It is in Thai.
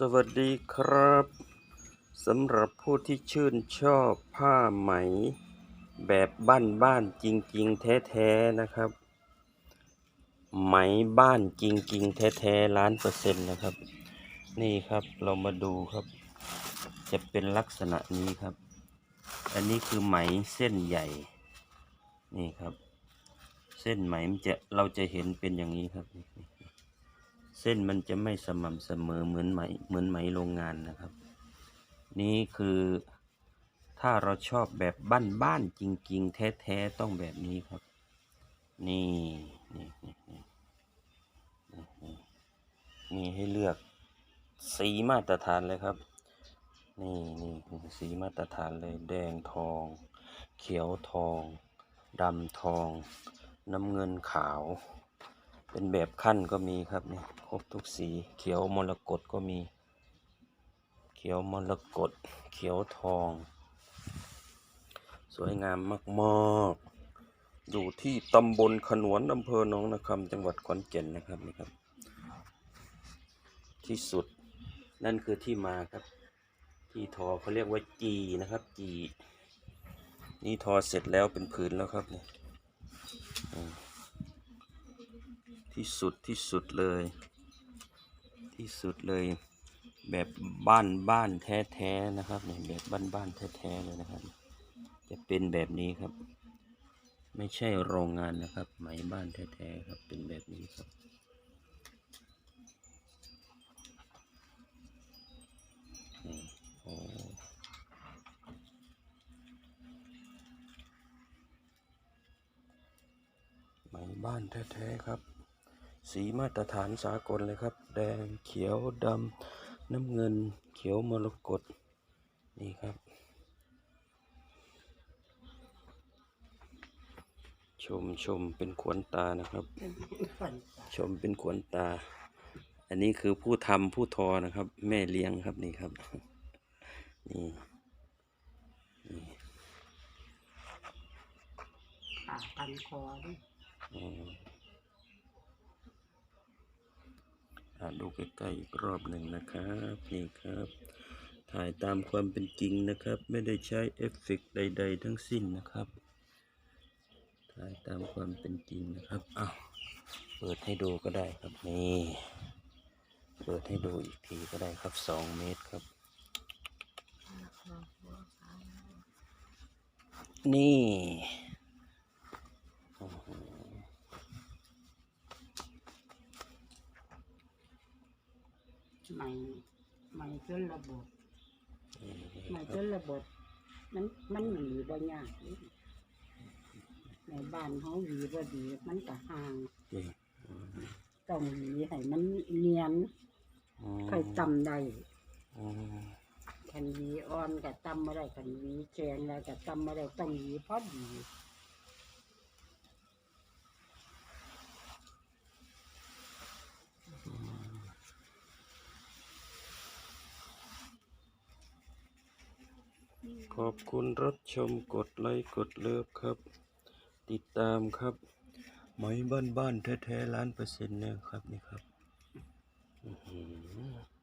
สวัสดีครับสำหรับผู้ที่ชื่นชอบผ้าไหม แบบบ้านๆจริง ๆ แท้ๆนะครับ ไหมบ้านจริง ๆ แท้ๆล้านเปอร์เซ็นต์นะครับ นี่ครับเรามาดูครับ จะเป็นลักษณะนี้ครับ อันนี้คือไหมเส้นใหญ่ นี่ครับ เส้นไหมมันจะเราจะเห็นเป็นอย่างนี้ครับ เส้นมันจะไม่สม่ำเสมอเหมือนไหมเหมือนไหมโรงงานนะครับ นี่คือถ้าเราชอบแบบบ้านๆจริง ๆ แท้ๆต้องแบบนี้ครับ นี่นี่นี่นี่นี่นี่มีให้เลือกสีมาตรฐานเลยครับ นี่นี่สีมาตรฐานเลยแดงทอง เขียวทองดำทอง น้ำเงินขาว เป็นแบบขั้นก็มีครับเนี่ยครบทุกสีเขียวมรกตก็มี เขียวมรกตเขียวทอง สวยงามมากๆ อยู่ที่ตำบลขนวนอำเภอหนองนาคำจังหวัดขอนแก่นนะครับนี่ครับ ที่สุดนั่นคือที่มาครับ ที่ทอเขาเรียกว่าจีนะครับจีนี่ทอเสร็จแล้วเป็นผืนแล้วครับเนี่อืม ที่สุดที่สุดเลย ที่สุดเลย แบบบ้านบ้านแท้ๆนะครับเนี่ยแบบบ้านบ้านแท้ๆเลยนะครับ จะเป็นแบบนี้ครับ ไม่ใช่โรงงานนะครับ ไหมบ้านแท้ๆครับเป็นแบบนี้ครับไหมบ้านแท้ๆครับ สีมาตรฐานสากลเลยครับ แดงเขียวดำน้ำเงินเขียวมรกตนี่ครับ ชมชมเป็นขวนตานะครับ ชมเป็นขวนตา อันนี้คือผู้ทำผู้ทอนะครับ แม่เลี้ยงครับนี่ครับ นี่นี่ขาพันคอด้วย อืมอะ ดูใกล้ๆอีกรอบหนึ่งนะครับ นี่ครับ ถ่ายตามความเป็นจริงนะครับ ไม่ได้ใช้เอฟเฟกต์ใด ๆ ทั้งสิ้นนะครับ ถ่ายตามความเป็นจริงนะครับอ้าวเปิดให้ดูก็ได้ครับนี่เปิดให้ดูอีกทีก็ได้ครับสองเมตรครับ นี่โอ้โห ไม่ไม่จนระบบนี่ไม่คจรับนระบบ มันมันหวีบ่ยากนี่ในบ้านเขาหวีบ่ดีมันก็ห่างนี่อืมต้องหวีให้มันเนียนอืมค่อยตำได้อืมคันหวีอ่อนก็ตำไม่ได้คันหวีแข็งแล้วก็ตำไม่ได้ต้องหวีพอดี ขอบคุณรับชมกดไลค์กดเลิฟครับ ติดตามครับไหมบ้านบ้านๆแท้ๆล้านเปอร์เซ็นต์เนี่ยครับนี่ครับอือ